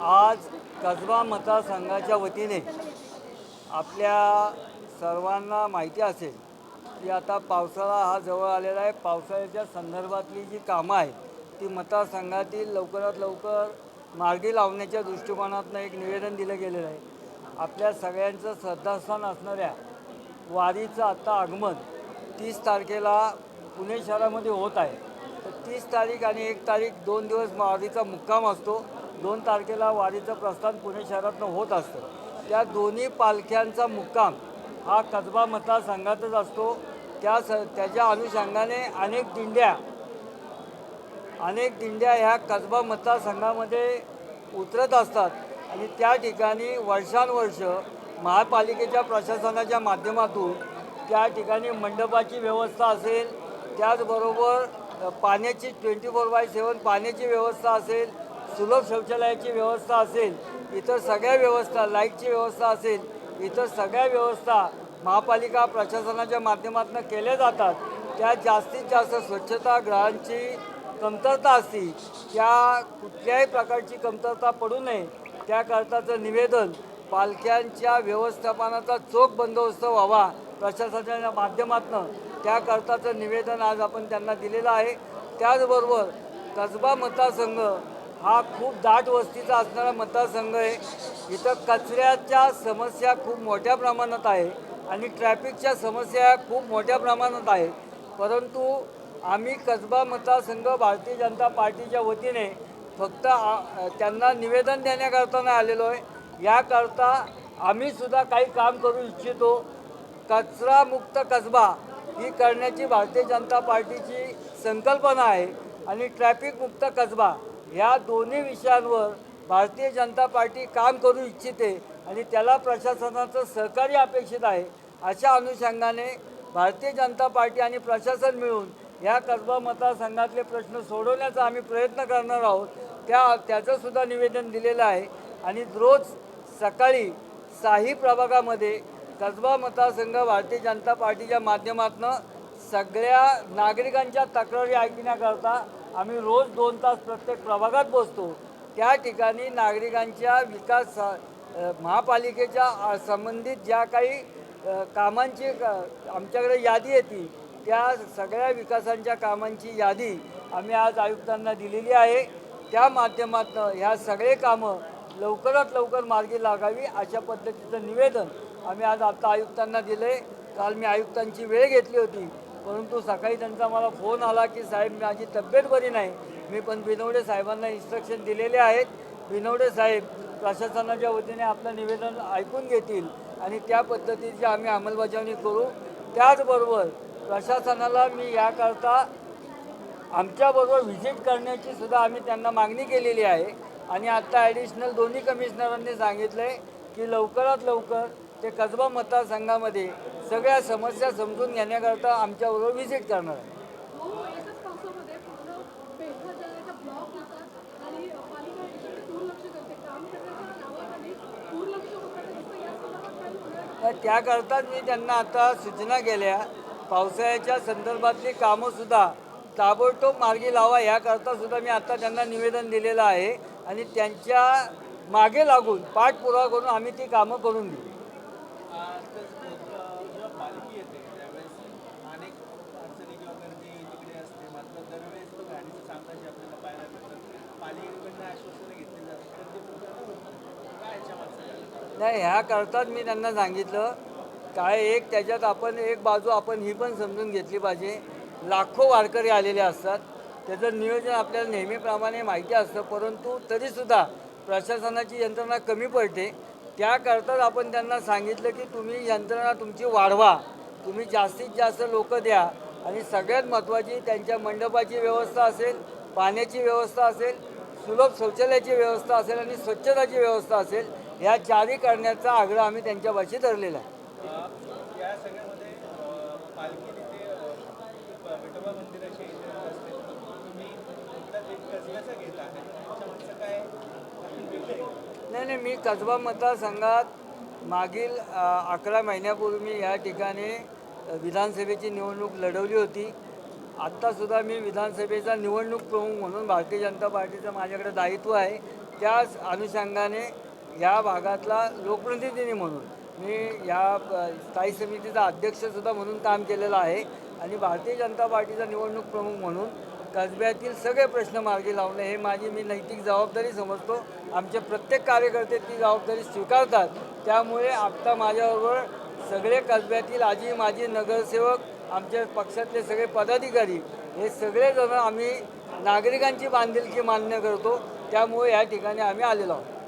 आज कसबा मतदारसंघाच्या वतीने आपल्या सर्वांना माहिती असेल की आता पावसाळा हा जवळ आलेला आहे. पावसाळ्याच्या संदर्भातली जी कामं आहेत ती मतदारसंघातील लवकरात लवकर मार्गी लावण्याच्या दृष्टिकोनातून एक निवेदन दिलं गेलेलं आहे. आपल्या सगळ्यांचं श्रद्धास्थान असणाऱ्या वारीचं आत्ता आगमन तीस तारखेला पुणे शहरामध्ये होत आहे. तीस तारीख आणि एक तारीख दोन दिवस वारीचा मुक्काम असतो. दोन तारखेला वारीचं प्रस्थान पुणे शहरातनं होत असतं. त्या दोन्ही पालख्यांचा मुक्काम हा कसबा मतदारसंघातच असतो. त्या स त्याच्या अनुषंगाने अनेक दिंड्या अनेक दिंड्या ह्या कसबा मतदारसंघामध्ये उतरत असतात. आणि त्या ठिकाणी वर्षानुवर्ष महापालिकेच्या प्रशासनाच्या माध्यमातून त्या ठिकाणी मंडपाची व्यवस्था असेल. त्याचबरोबर पाण्याची ट्वेंटी फोर बाय सेवन पाण्याची व्यवस्था असेल सुलभ शौचालयाची व्यवस्था असेल इतर सगळ्या व्यवस्था लाईटची व्यवस्था असेल इतर सगळ्या व्यवस्था महापालिका प्रशासनाच्या माध्यमातून केल्या जातात. त्या जास्तीत जास्त स्वच्छतागृहांची कमतरता असती त्या कुठल्याही प्रकारची कमतरता पडू नये. त्याकरताचं निवेदन पालख्यांच्या व्यवस्थापनाचा चोख बंदोबस्त व्हावा. प्रशासनाच्या माध्यमातून त्याकरताचं निवेदन आज आपण त्यांना दिलेलं आहे. त्याचबरोबर कसबा मतदारसंघ हा खूप दाट वस्तीचा असणारा मतदारसंघ आहे. इथं कचऱ्याच्या समस्या खूप मोठ्या प्रमाणात आहे आणि ट्रॅफिकच्या समस्या खूप मोठ्या प्रमाणात आहे. परंतु आम्ही कसबा मतदारसंघ भारतीय जनता पार्टीच्या वतीने फक्त त्यांना निवेदन देण्याकरता नाही आलेलो आहे. याकरता आम्हीसुद्धा काही काम करू इच्छितो. कचरामुक्त कसबा ही करण्याची भारतीय जनता पार्टीची संकल्पना आहे आणि ट्रॅफिक मुक्त कसबा या दोन्ही विषयांवर भारतीय जनता पार्टी काम करू इच्छिते आणि त्याला प्रशासनाचं सहकार्य अपेक्षित आहे. अशा अनुषंगाने भारतीय जनता पार्टी आणि प्रशासन मिळून या कसबा मतदारसंघातले प्रश्न सोडवण्याचा आम्ही प्रयत्न करणार आहोत. त्या त्याचंसुद्धा निवेदन दिलेलं आहे. आणि रोज सकाळी साही प्रभागामध्ये कसबा मतदारसंघ भारतीय जनता पार्टीच्या माध्यमातून सगळ्या नागरिकांच्या तक्रारी ऐकण्याकरता आम्ही रोज दोन तास प्रत्येक प्रभागात बसतो. त्या ठिकाणी नागरिकांच्या विकास महापालिकेच्या संबंधित ज्या काही कामांची आमच्याकडे यादी येते त्या सगळ्या विकासांच्या कामांची यादी आम्ही आज आयुक्तांना दिलेली आहे. त्या माध्यमातून ह्या सगळे कामं लवकरात लवकर मार्गी लागावी अशा पद्धतीचं निवेदन आम्ही आज आता आयुक्तांना दिले. काल मी आयुक्तांची वेळ घेतली होती. परंतु सकाळी त्यांचा मला फोन आला की साहेब माझी तब्येत बरी नाही. मी पण बिनवडे साहेबांना इन्स्ट्रक्शन दिलेले आहेत. बिनवडे साहेब प्रशासनाच्या वतीने आपलं निवेदन ऐकून घेतील आणि त्या पद्धतीची आम्ही अंमलबजावणी करू. त्याचबरोबर प्रशासनाला मी याकरता आमच्याबरोबर व्हिजिट करण्याची सुद्धा आम्ही त्यांना मागणी केलेली आहे. आणि आत्ता ॲडिशनल दोन्ही कमिशनरांनी सांगितलं आहे की लवकरात लवकर ते कसबा मतदारसंघामध्ये सगळ्या समस्या समजून घेण्याकरता आमच्याबरोबर व्हिजिट करणार आहे. हो त्याकरताच मी त्यांना आता सूचना केल्या. पावसाळ्याच्या संदर्भातली कामंसुद्धा ताबडतोब मार्गी लावा याकरता सुद्धा मी आता त्यांना निवेदन दिलेलं आहे. आणि त्यांच्या मागे लागून पाठपुरावा करून आम्ही ती कामं करून घेऊ. नाही ह्या करताच मी त्यांना सांगितलं. काय एक त्याच्यात आपण एक बाजू आपण ही पण समजून घेतली पाहिजे. लाखो वारकरी आलेले असतात. त्याचं नियोजन आपल्याला नेहमीप्रमाणे माहिती असतं परंतु तरीसुद्धा प्रशासनाची यंत्रणा कमी पडते. त्याकरताच आपण त्यांना सांगितलं की तुम्ही यंत्रणा तुमची वाढवा. तुम्ही जास्तीत जास्त लोक द्या. आणि सगळ्यात महत्त्वाची त्यांच्या मंडपाची व्यवस्था असेल पाण्याची व्यवस्था असेल सुलभ शौचालयाची व्यवस्था असेल आणि स्वच्छताची व्यवस्था असेल ह्या चारी करण्याचा आग्रह आम्ही त्यांच्यापाशी धरलेला आहे अं, या सगळ्यामध्ये अं, पालखी तिथे अं, विठोबा मंदिराच्या इथे असते तुम्ही इकडं एक कसब्याचा घेता आणि त्याच्या मागचं काय वेगळं आहे का? नाही मी कसबा मतदारसंघात मागील अकरा महिन्यापूर्वी मी या ठिकाणी विधानसभेची निवडणूक लढवली होती आत्तासुद्धा मी विधानसभेचा निवडणूक प्रमुख म्हणून भारतीय जनता पार्टीचं माझ्याकडे दायित्व आहे त्याच अनुषंगाने या भागातला लोकप्रतिनिधी म्हणून मी या स्थायी समितीचा अध्यक्षसुद्धा म्हणून काम केलेलं आहे आणि भारतीय जनता पार्टीचा निवडणूक प्रमुख म्हणून कसब्यातील सगळे प्रश्न मार्गी लावणे हे माझी मी नैतिक जबाबदारी समजतो. आमचे प्रत्येक कार्यकर्ते ती जबाबदारी स्वीकारतात. त्यामुळे आत्ता माझ्याबरोबर सगळे कसब्यातील आजी माजी नगरसेवक आमच्या पक्षातले सगळे पदाधिकारी हे सगळेजण आम्ही नागरिकांची बांधिलकी मान्य करतो. त्यामुळे या ठिकाणी आम्ही आलेलो आहोत.